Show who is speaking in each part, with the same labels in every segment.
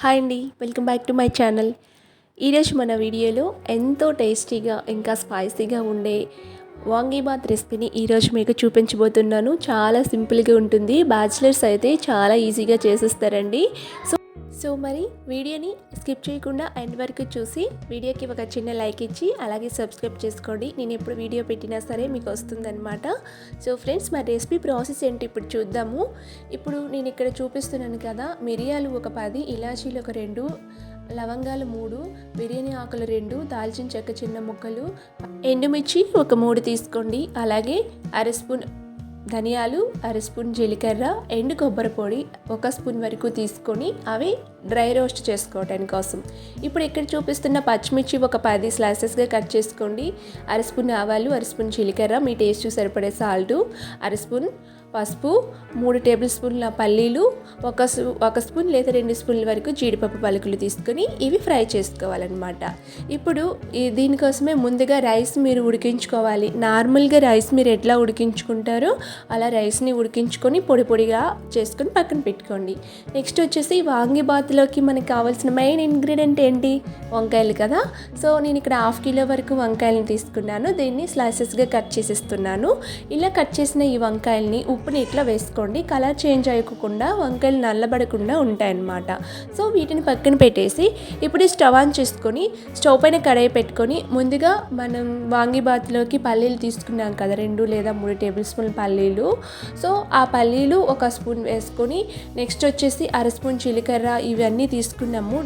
Speaker 1: Hi అండి welcome back to my channel. ఈరోజు మన వీడియోలో ఎంతో టేస్టీగా ఇంకా స్పైసీగా ఉండే వాంగీబాత్ రెసిపీని ఈరోజు మీకు చూపించబోతున్నాను. చాలా సింపుల్గా ఉంటుంది. బ్యాచిలర్స్ అయితే చాలా ఈజీగా చేసేస్తారండి. సో సో మరి వీడియోని స్కిప్ చేయకుండా ఎండ్ వరకు చూసి వీడియోకి ఒక చిన్న లైక్ ఇచ్చి అలాగే సబ్స్క్రైబ్ చేసుకోండి. నేను ఎప్పుడు వీడియో పెట్టినా సరే మీకు వస్తుందన్నమాట. సో ఫ్రెండ్స్ మా రెసిపీ ప్రాసెస్ ఏంటి ఇప్పుడు చూద్దాము. ఇప్పుడు నేను ఇక్కడ చూపిస్తున్నాను కదా మిరియాలు ఒక పది ఇలాచీలు ఒక రెండు లవంగాలు మూడు బిర్యానీ ఆకులు రెండు దాల్చిన చెక్క చిన్న ముక్కలు ఎండుమిర్చి ఒక మూడు తీసుకోండి. అలాగే అర స్పూన్ ధనియాలు అర స్పూన్ జీలకర్ర ఎండు కొబ్బరి పొడి ఒక స్పూన్ వరకు తీసుకొని అవి డ్రై రోస్ట్ చేసుకోవడానికి కోసం. ఇప్పుడు ఇక్కడ చూపిస్తున్న పచ్చిమిర్చి ఒక పది స్లైసెస్గా కట్ చేసుకోండి. అర స్పూన్ ఆవాలు అర స్పూన్ జీలకర్ర మీ టేస్ట్ సరిపడే సాల్టు అర స్పూన్ పసుపు మూడు టేబుల్ స్పూన్ల పల్లీలు ఒక ఒక స్పూన్ లేదా రెండు స్పూన్ల వరకు జీడిపప్పు పలుకులు తీసుకొని ఇవి ఫ్రై చేసుకోవాలన్నమాట. ఇప్పుడు ఈ దీనికోసమే ముందుగా రైస్ మీరు ఉడికించుకోవాలి. నార్మల్గా రైస్ మీరు ఎట్లా ఉడికించుకుంటారో అలా రైస్ని ఉడికించుకొని పొడి పొడిగా చేసుకొని పక్కన పెట్టుకోండి. నెక్స్ట్ వచ్చేసి వాంగిబాత్లోకి మనకి కావాల్సిన మెయిన్ ఇంగ్రీడియంట్ ఏంటి? వంకాయలు కదా. సో నేను ఇక్కడ హాఫ్ కిలో వరకు వంకాయలను తీసుకున్నాను. దీన్ని స్లైసెస్గా కట్ చేసేస్తున్నాను. ఇలా కట్ చేసిన ఈ వంకాయల్ని ఉప్పుని ఇట్లా వేసుకోండి. కలర్ చేంజ్ అయ్యకుండా వంకాయలు నల్లబడకుండా ఉంటాయన్నమాట. సో వీటిని పక్కన పెట్టేసి ఇప్పుడు స్టవ్ ఆన్ చేసుకొని స్టవ్ పైన కడాయి పెట్టుకొని ముందుగా మనం వాంగిబాత్లోకి పల్లీలు తీసుకున్నాం కదా రెండు లేదా మూడు టేబుల్ స్పూన్ పల్లీలు. సో ఆ పల్లీలు ఒక స్పూన్ వేసుకొని నెక్స్ట్ వచ్చేసి అర స్పూన్ జీలకర్ర ఇవన్నీ తీసుకున్నాము.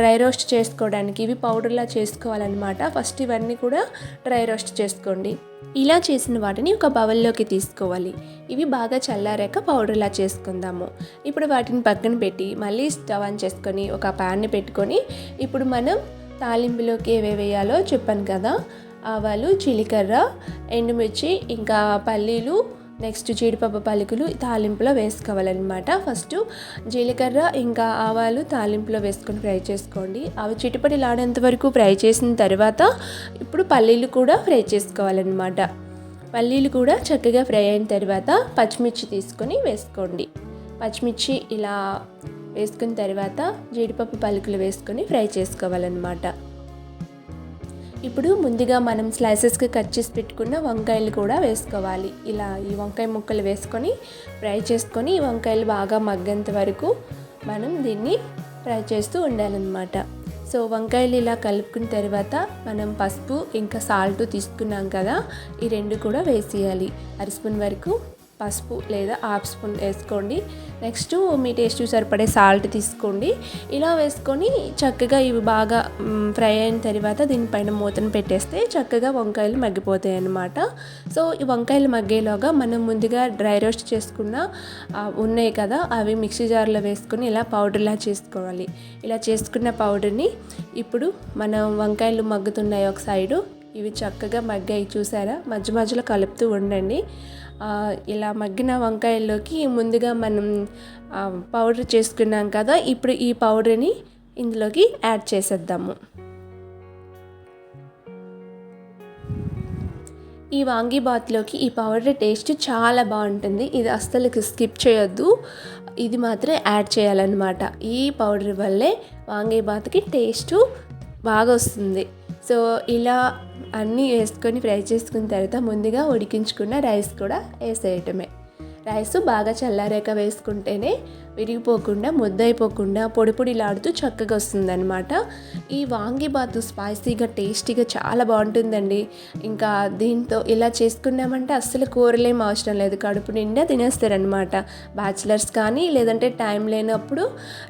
Speaker 1: డ్రై రోస్ట్ చేసుకోవడానికి. ఇవి పౌడర్లా చేసుకోవాలన్నమాట. ఫస్ట్ ఇవన్నీ కూడా డ్రై రోస్ట్ చేసుకోండి. ఇలా చేసిన వాటిని ఒక బవల్లోకి తీసుకోవాలి. ఇవి బాగా చల్లారాక పౌడర్లా చేసుకుందాము. ఇప్పుడు వాటిని పక్కన పెట్టి మళ్ళీ స్టవ్ ఆన్ చేసుకొని ఒక ప్యాన్ని పెట్టుకొని ఇప్పుడు మనం తాలింపులోకి ఏవే వేయాలో చెప్పాను కదా ఆవాలు జీలకర్ర ఎండుమిర్చి ఇంకా పల్లీలు నెక్స్ట్ జీడిపప్పు పలుకులు తాలింపులో వేసుకోవాలన్నమాట. ఫస్ట్ జీలకర్ర ఇంకా ఆవాలు తాలింపులో వేసుకొని ఫ్రై చేసుకోండి. అవి చిటిపటిలాడేంత వరకు ఫ్రై చేసిన తర్వాత ఇప్పుడు పల్లీలు కూడా ఫ్రై చేసుకోవాలన్నమాట. పల్లీలు కూడా చక్కగా ఫ్రై అయిన తర్వాత పచ్చిమిర్చి తీసుకొని వేసుకోండి. పచ్చిమిర్చి ఇలా వేసుకున్న తర్వాత జీడిపప్పు పలుకులు వేసుకొని ఫ్రై చేసుకోవాలన్నమాట. ఇప్పుడు ముందుగా మనం స్లైసెస్కి కట్ చేసి పెట్టుకున్న వంకాయలు కూడా వేసుకోవాలి. ఇలా ఈ వంకాయ ముక్కలు వేసుకొని ఫ్రై చేసుకొని ఈ వంకాయలు బాగా మగ్గేంత వరకు మనం దీన్ని ఫ్రై చేస్తూ ఉండాలన్నమాట. సో వంకాయలు ఇలా కలుపుకున్న తర్వాత మనం పసుపు ఇంకా సాల్ట్ తీసుకున్నాం కదా ఈ రెండు కూడా వేసేయాలి. అర స్పూన్ వరకు పసుపు లేదా హాఫ్ స్పూన్ వేసుకోండి. నెక్స్ట్ మీ టేస్ట్ సరిపడే సాల్ట్ తీసుకోండి. ఇలా వేసుకొని చక్కగా ఇవి బాగా ఫ్రై అయిన తర్వాత దీనిపైన మూతను పెట్టేస్తే చక్కగా వంకాయలు మగ్గిపోతాయి అన్నమాట. సో ఈ వంకాయలు మగ్గేలోగా మనం ముందుగా డ్రై రోస్ట్ చేసుకున్న ఉన్నాయి కదా అవి మిక్సీ జార్లో వేసుకొని ఇలా పౌడర్లా చేసుకోవాలి. ఇలా చేసుకున్న పౌడర్ని ఇప్పుడు మనం వంకాయలు మగ్గుతున్నాయి ఒక సైడు. ఇవి చక్కగా మగ్గాయి చూసారా? మధ్య మధ్యలో కలుపుతూ ఉండండి. ఇలా మగ్గిన వంకాయల్లోకి ముందుగా మనం పౌడర్ చేసుకున్నాం కదా ఇప్పుడు ఈ పౌడర్ని ఇందులోకి యాడ్ చేసేద్దాము. ఈ వాంగీబాత్లోకి ఈ పౌడర్ టేస్ట్ చాలా బాగుంటుంది. ఇది అస్సలు స్కిప్ చేయొద్దు. ఇది మాత్రం యాడ్ చేయాలన్నమాట. ఈ పౌడర్ వల్లే వాంగీబాత్కి టేస్ట్ బాగా వస్తుంది. సో ఇలా అన్నీ వేసుకొని ఫ్రై చేసుకున్న తర్వాత ముందుగా ఉడికించుకున్న రైస్ కూడా వేసేయటమే. రైస్ బాగా చల్లారాక వేసుకుంటేనే విరిగిపోకుండా ముద్దయిపోకుండా పొడి పొడిలాడుతూ చక్కగా వస్తుందన్నమాట. ఈ వాంగిబాతు స్పైసీగా టేస్టీగా చాలా బాగుంటుందండి. ఇంకా దీంతో ఇలా చేసుకున్నామంటే అస్సలు కూరలేం అవసరం లేదు. కడుపు నిండా తినేస్తారనమాట బ్యాచిలర్స్ కానీ లేదంటే టైం లేనప్పుడు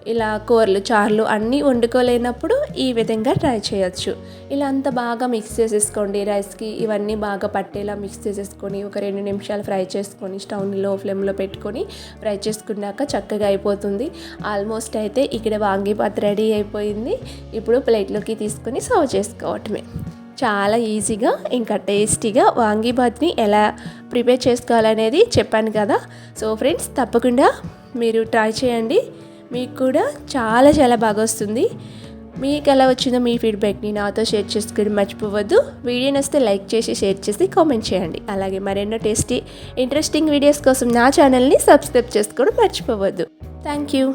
Speaker 1: ఇలా కూరలు చారులు అన్నీ వండుకోలేనప్పుడు ఈ విధంగా ట్రై చేయొచ్చు. ఇలా అంతా బాగా మిక్స్ చేసేసుకోండి. రైస్కి ఇవన్నీ బాగా పట్టేలా మిక్స్ చేసేసుకొని ఒక రెండు నిమిషాలు ఫ్రై చేసుకొని స్టవ్ని లో ఫ్లేమ్లో పెట్టుకొని ఫ్రై చేసుకున్నాక చక్కగా అయిపోతుంది. ఆల్మోస్ట్ అయితే ఇక్కడ వాంగిపాత్ రెడీ అయిపోయింది. ఇప్పుడు ప్లేట్లోకి తీసుకొని సర్వ్ చేసుకోవటమే. చాలా ఈజీగా ఇంకా టేస్టీగా వాంగీబాత్ని ఎలా ప్రిపేర్ చేసుకోవాలనేది చెప్పాను కదా. సో ఫ్రెండ్స్ తప్పకుండా మీరు ట్రై చేయండి. మీకు కూడా చాలా చాలా బాగా వస్తుంది. మీకు ఎలా వచ్చిందో మీ ఫీడ్బ్యాక్ని నాతో షేర్ చేసుకోవడం మర్చిపోవద్దు. వీడియో నస్తే లైక్ చేసి షేర్ చేసి కామెంట్ చేయండి. అలాగే మరెన్నో టేస్టీ ఇంట్రెస్టింగ్ వీడియోస్ కోసం నా ఛానల్ని సబ్స్క్రైబ్ చేసుకోవడం మర్చిపోవద్దు. Thank you